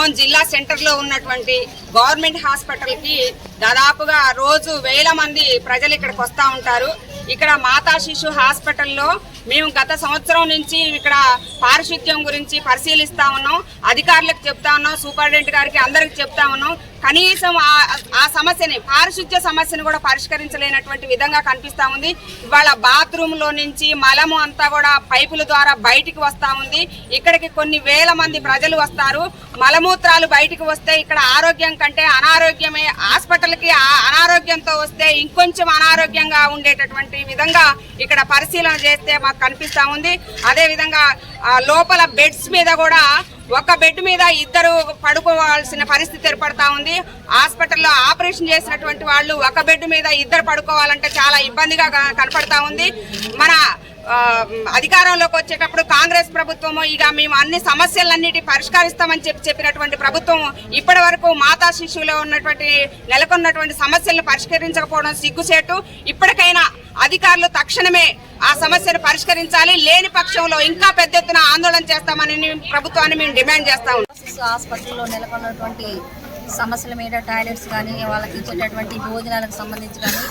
ఖమ్మం జిల్లా సెంటర్లో ఉన్నటువంటి గవర్నమెంట్ హాస్పిటల్కి దాదాపుగా రోజు వేల మంది ప్రజలు ఇక్కడికి వస్తా ఉంటారు. ఇక్కడ మాతా శిశు హాస్పిటల్లో మేము గత సంవత్సరం నుంచి ఇక్కడ పారిశుద్ధ్యం గురించి పరిశీలిస్తా ఉన్నాం. అధికారులకు చెప్తా ఉన్నాం. సూపరింటెండెంట్ గారికి అందరికి చెప్తా ఉన్నాం. కనీసం ఆ- ఆ సమస్యని పారిశుద్ధ్య సమస్యను కూడా పరిష్కరించలేనటువంటి విధంగా కనిపిస్తూ ఉంది. ఇవాళ బాత్రూంలో నుంచి మలము అంతా కూడా పైపుల ద్వారా బయటికి వస్తూ ఉంది. ఇక్కడికి కొన్ని వేల మంది ప్రజలు వస్తారు. మలమూత్రాలు బయటికి వస్తే ఇక్కడ ఆరోగ్యం కంటే అనారోగ్యమే హాస్పిటల్కి ఆ- అనారోగ్యంతో వస్తే ఇంకొంచెం అనారోగ్యంగా ఉండేటటువంటి విధంగా ఇక్కడ పరిశీలన చేస్తే మాకు కనిపిస్తూ ఉంది. అదేవిధంగా లోపల బెడ్స్ మీద కూడా ఒక బెడ్ మీద ఇద్దరు పడుకోవాల్సిన పరిస్థితి ఏర్పడతా ఉంది. హాస్పిటల్లో ఆపరేషన్ చేసినటువంటి వాళ్ళు ఒక బెడ్ మీద ఇద్దరు పడుకోవాలంటే చాలా ఇబ్బందిగా కనపడతా ఉంది. మన అధికారంలోకి వచ్చేటప్పుడు కాంగ్రెస్ ప్రభుత్వము ఇక మేము అన్ని సమస్యలన్నిటి పరిష్కరిస్తామని చెప్పి చెప్పినటువంటి ప్రభుత్వం ఇప్పటి వరకు మాతా శిశువులో ఉన్నటువంటి నెలకొన్నటువంటి సమస్యలను పరిష్కరించకపోవడం సిగ్గుచేటు. ఇప్పటికైనా అధికారులు తక్షణమే ఆ సమస్యను పరిష్కరించాలి. లేని పక్షంలో ఇంకా పెద్ద ఎత్తున ఆందోళన చేస్తామని మేము ప్రభుత్వాన్ని మేము డిమాండ్ చేస్తా ఉన్నాం. ఆసుపత్రిలో నెలకొన్నటువంటి సమస్యల మీద టాయిలెట్స్ కానీ వాళ్ళకి ఇచ్చేటటువంటి భోజనాలకు సంబంధించి కానీ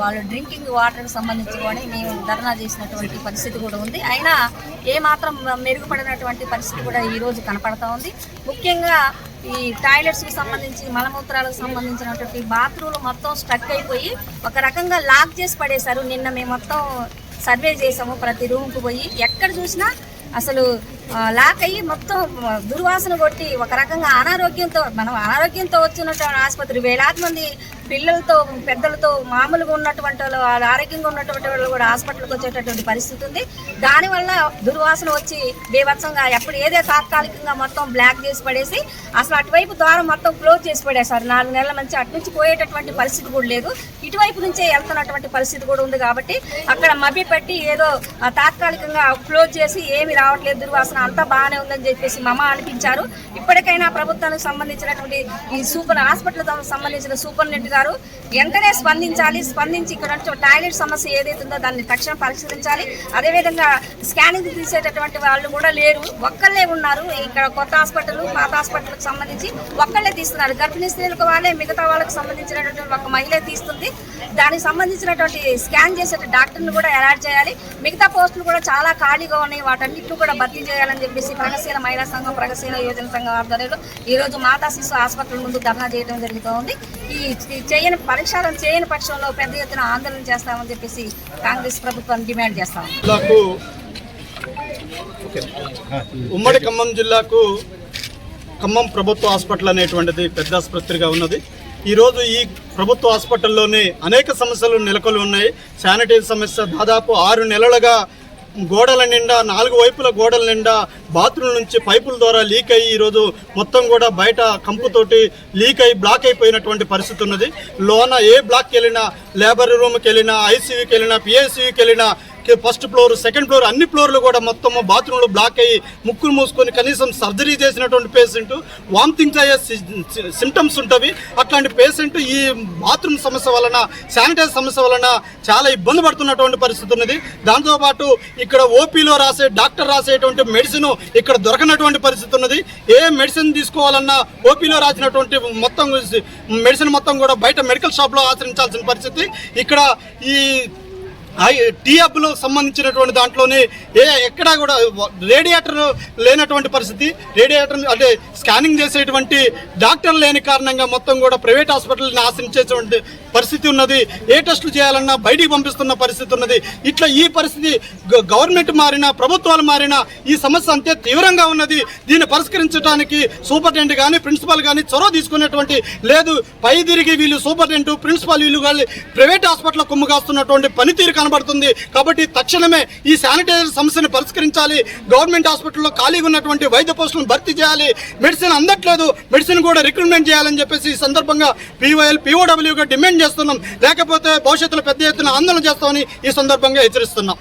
వాళ్ళు డ్రింకింగ్ వాటర్కి సంబంధించి కానీ మేము ధర్నా చేసినటువంటి పరిస్థితి కూడా ఉంది. అయినా ఏమాత్రం మెరుగుపడినటువంటి పరిస్థితి కూడా ఈరోజు కనపడతా ఉంది. ముఖ్యంగా ఈ టాయిలెట్స్కి సంబంధించి మలమూత్రాలకు సంబంధించినటువంటి బాత్రూమ్లు మొత్తం స్ట్రక్ అయిపోయి ఒక రకంగా లాక్ చేసి పడేశారు. నిన్న మేము మొత్తం సర్వే చేసాము ప్రతి రూమ్కి పోయి. ఎక్కడ చూసినా అసలు లాక్ అయ్యి మొత్తం దుర్వాసన కొట్టి ఒక రకంగా అనారోగ్యంతో మనం అనారోగ్యంతో వచ్చినటువంటి ఆసుపత్రి వేలాది మంది పిల్లలతో పెద్దలతో మామూలుగా ఉన్నటువంటి వాళ్ళు వాళ్ళు ఆరోగ్యంగా ఉన్నటువంటి వాళ్ళు కూడా హాస్పిటల్కి వచ్చేటటువంటి పరిస్థితి ఉంది. దానివల్ల దుర్వాసన వచ్చి బీభత్సంగా ఎప్పుడు ఏదే తాత్కాలికంగా మొత్తం బ్లాక్ చేసి పడేసి అసలు అటువైపు ద్వారం మొత్తం క్లోజ్ చేసి పడేశారు. నాలుగు నెలల నుంచి అటు నుంచి పోయేటటువంటి పరిస్థితి కూడా లేదు. ఇటువైపు నుంచే వెళ్తున్నటువంటి పరిస్థితి కూడా ఉంది కాబట్టి అక్కడ మభ్య పెట్టి ఏదో తాత్కాలికంగా క్లోజ్ చేసి ఏమి రావట్లేదు దుర్వాసన అంతా బాగానే ఉందని చెప్పేసి మమ అనిపించారు. ఇప్పటికైనా ప్రభుత్వానికి సంబంధించినటువంటి ఈ సూపర్ హాస్పిటల్ సంబంధించిన సూపరింటెండెంట్ గారు. వెంటనే స్పందించాలి. స్పందించి ఇక్కడ టాయిలెట్ సమస్య ఏదైతే ఉందో దాన్ని తక్షణం పరిశీలించాలి. అదేవిధంగా స్కానింగ్ తీసేటటువంటి వాళ్ళు కూడా లేరు. ఒక్కళ్ళే ఉన్నారు. ఇక్కడ కొత్త హాస్పిటల్ పాత హాస్పిటల్కి సంబంధించి ఒక్కళ్ళే తీస్తున్నారు. గర్భిణీ స్త్రీలకు వాళ్ళే మిగతా వాళ్ళకి సంబంధించినటువంటి ఒక మహిళ తీస్తుంది. దానికి సంబంధించినటువంటి స్కాన్ చేసే డాక్టర్ని కూడా అలాట్ చేయాలి. మిగతా పోస్టులు కూడా చాలా ఖాళీగా ఉన్నాయి. వాటన్నిటిని కూడా భర్తీ చేయాలని చెప్పేసి ప్రగతిశీల మహిళా సంఘం ప్రగతిశీల యోజన సంఘం ఆధ్వర్యంలో ఈ రోజు మాతా శిశు హాస్పిటల్ ముందు ధర్నా చేయడం జరుగుతూ ఉంది ఈ చేయని పరిష్కారం చేయని పక్షంలో పెద్ద ఎత్తున ఆందోళన చేస్తామని చెప్పేసి కాంగ్రెస్ ప్రభుత్వం డిమాండ్ చేస్తాం ఉమ్మడి ఖమ్మం జిల్లాకు ఖమ్మం ప్రభుత్వ హాస్పిటల్ అనేటువంటిది పెద్ద ఆసుపత్రిగా ఉన్నది. ఈరోజు ఈ ప్రభుత్వ హాస్పిటల్లోనే అనేక సమస్యలు నెలకొని ఉన్నాయి. శానిటరీ సమస్య దాదాపు ఆరు నెలలుగా గోడల నిండా నాలుగు వైపుల గోడల నిండా బాత్రూమ్ నుంచి పైపుల ద్వారా లీక్ అయ్యి ఈరోజు మొత్తం కూడా బయట కంపుతోటి లీక్ అయ్యి బ్లాక్ అయిపోయినటువంటి పరిస్థితి ఉన్నది. లోన ఏ బ్లాక్కి వెళ్ళినా లేబర్ రూమ్కి వెళ్ళినా ఐసీయూకి వెళ్ళినా పిఐసీయూకి వెళ్ళినా ఫస్ట్ ఫ్లోర్ సెకండ్ ఫ్లోర్ అన్ని ఫ్లోర్లు కూడా మొత్తం బాత్రూంలో బ్లాక్ అయ్యి ముక్కులు మూసుకొని కనీసం సర్జరీ చేసినటువంటి పేషెంట్ వామిటింగ్స్ అయ్యే సిమ్టమ్స్ ఉంటవి. అట్లాంటి పేషెంట్ ఈ బాత్రూమ్ సమస్య వలన శానిటైజ్ సమస్య వలన చాలా ఇబ్బంది పడుతున్నటువంటి పరిస్థితి ఉన్నది. దాంతోపాటు ఇక్కడ ఓపీలో రాసే డాక్టర్ రాసేటువంటి మెడిసిన్ ఇక్కడ దొరకనటువంటి పరిస్థితి ఉన్నది. ఏ మెడిసిన్ తీసుకోవాలన్నా ఓపీలో రాసినటువంటి మొత్తం మెడిసిన్ మొత్తం కూడా బయట మెడికల్ షాప్లో ఆచరించాల్సిన పరిస్థితి. ఇక్కడ ఈ టీఎఫ్లో సంబంధించినటువంటి దాంట్లోనే ఏ ఎక్కడా కూడా రేడియేటర్ లేనటువంటి పరిస్థితి. రేడియేటర్ అంటే స్కానింగ్ చేసేటువంటి డాక్టర్లు లేని కారణంగా మొత్తం కూడా ప్రైవేట్ హాస్పిటల్ని ఆశ్రయించేటువంటి పరిస్థితి ఉన్నది. ఏ టెస్టులు చేయాలన్నా బయటికి పంపిస్తున్న పరిస్థితి ఉన్నది. ఇట్లా ఈ పరిస్థితి గ- గవర్నమెంట్ మారినా ప్రభుత్వాలు మారినా ఈ సమస్య అంతే తీవ్రంగా ఉన్నది. దీన్ని పరిష్కరించడానికి సూపరింటెండెంట్ కానీ ప్రిన్సిపాల్ కానీ చొరవ తీసుకునేటువంటి లేదు. పై తిరిగి వీళ్ళు సూపరింటెండెంట్ ప్రిన్సిపాల్ వీళ్ళు కానీ ప్రైవేట్ హాస్పిటల్ కొమ్ము కాస్తున్నటువంటి పనితీరు కనబడుతుంది. కాబట్టి తక్షణమే ఈ శానిటైజర్ సమస్యను పరిష్కరించాలి. గవర్నమెంట్ హాస్పిటల్లో ఖాళీగా ఉన్నటువంటి వైద్య పోస్టులను భర్తీ చేయాలి. మెడిసిన్ అందట్లేదు. మెడిసిన్ కూడా రిక్రూట్మెంట్ చేయాలని చెప్పేసి ఈ సందర్భంగా పీవైఎల్ పీఓడబ్ల్యూగా డిమాండ్ చేస్తున్నాం. లేకపోతే భవిష్యత్తులో పెద్ద ఎత్తున ఆందోళన చేస్తామని ఈ సందర్భంగా హెచ్చరిస్తున్నాం.